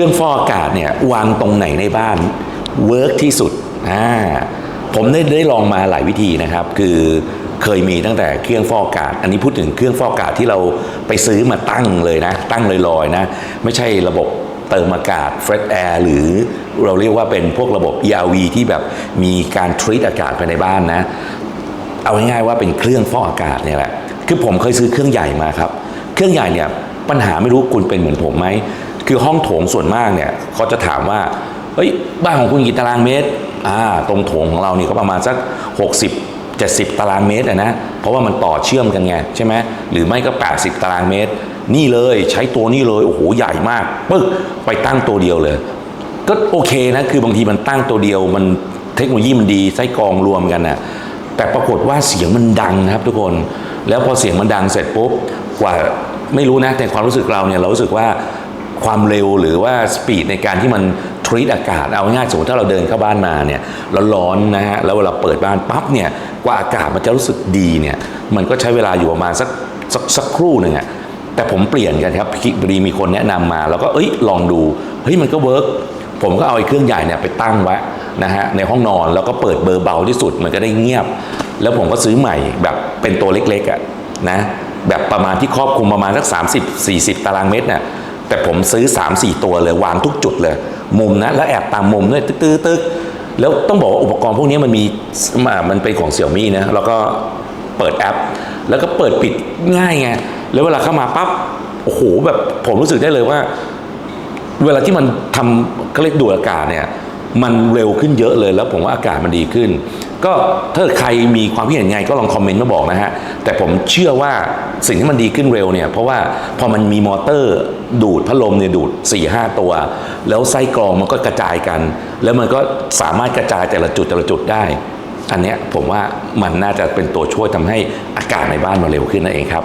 ครื่องฟอกอากาศเนี่ยวางตรงไหนในบ้านเวิร์กที่สุดอ่าผมได้ได้ลองมาหลายวิธีนะครับ คือเคยมีตั้งแต่เครื่องฟอกอากาศ อันนี้พูดถึงเครื่องฟอกอากาศที่เราไปซื้อมาตั้งเลยนะ ตั้งลอยๆนะ ไม่ใช่ระบบเติมอากาศ fresh air หรือเราเรียกว่าเป็นพวกระบบ ERV ที่แบบมีการทรีตอากาศภายในบ้านนะ เอาง่ายๆว่าเป็นเครื่องฟอกอากาศเนี่ยแหละ คือผมเคยซื้อเครื่องใหญ่มาครับ เครื่องใหญ่เนี่ยปัญหาไม่รู้คุณเป็นเหมือนผมไหม คือห้องโถงส่วนมากเนี่ยเขาจะถามว่าเฮ้ยบ้านของคุณกี่ตารางเมตรอ่าตรงโถงของเรานี่ก็ประมาณสัก 60 70 ตารางเมตรอะนะเพราะว่ามันต่อเชื่อมกันไงใช่ไหมหรือไม่ก็ 80 ตารางเมตร นี่เลยใช้ตัวนี้เลยโอ้โหใหญ่มากปึ๊กไปตั้งตัวเดียวเลย ก็โอเคนะคือบางทีมันตั้งตัวเดียวมันเทคโนโลยีมันดีไส้กรองรวมกันนะแต่ปรากฏว่าเสียงมันดังครับทุกคน แล้วพอเสียงมันดังเสร็จปุ๊บกว่าไม่รู้นะแต่ความรู้สึกเราเนี่ยเรารู้สึกว่า ความเร็วหรือว่าสปีดในการที่มันทรีตอากาศเอาง่ายๆสมมติถ้าเราเดินเข้าบ้านมาเนี่ยแล้วร้อนนะฮะแล้วเวลาเปิดบ้านปั๊บเนี่ยกว่าอากาศมันจะรู้สึกดีเนี่ยมันก็ใช้เวลาอยู่ประมาณสักสักสักครู่หนึ่งอะแต่ผมเปลี่ยนกันครับพอดีมีคนแนะนำมา แล้วก็เอ้ยลองดูเฮ้ยมันก็เวิร์กผมก็เอาไอ้เครื่องใหญ่เนี่ยไปตั้งไว้นะฮะในห้องนอนแล้วก็เปิดเบอร์เบาที่สุดมันก็ได้เงียบ แล้วผมก็ซื้อใหม่แบบเป็นตัวเล็กๆอะ่ะนะแบบประมาณที่ครอบคลุมประมาณสัก 30 40 ตารางเมตรเนี่ย แต่ผมซื้อ 3-4 ตัวเลยวางทุกจุดเลย มุมนะแล้วแอบตามมุมด้วยตึ๊กตึ๊กแล้วต้องบอกว่าอุปกรณ์พวกนี้มันมีอ่ามันเป็นของเสี่ยมี่นะแล้วก็เปิดแอป แล้วก็เปิดปิดง่ายไงแล้วเวลาเข้ามาปั๊บโอ้โหแบบผมรู้สึกได้เลยว่า เวลาที่มันทำเขาเรียกดูดอากาศเนี่ย มันเร็วขึ้นเยอะเลย แล้วผมว่าอากาศมันดีขึ้น ก็ถ้าใครมีความคิดเห็นไงก็ลองคอมเมนต์มาบอกนะฮะ แต่ผมเชื่อว่าสิ่งที่มันดีขึ้นเร็วเนี่ย เพราะว่าพอมันมีมอเตอร์ดูดพัดลมเนี่ยดูด4ี่ห้าตัว แล้วไส้กรองมันก็กระจายกัน แล้วมันก็สามารถกระจายแต่ละจุดแต่ละจุดได้ อันเนี้ยผมว่ามันน่าจะเป็นตัวช่วยทำให้อากาศในบ้านมันเร็วขึ้นนั่นเองครับ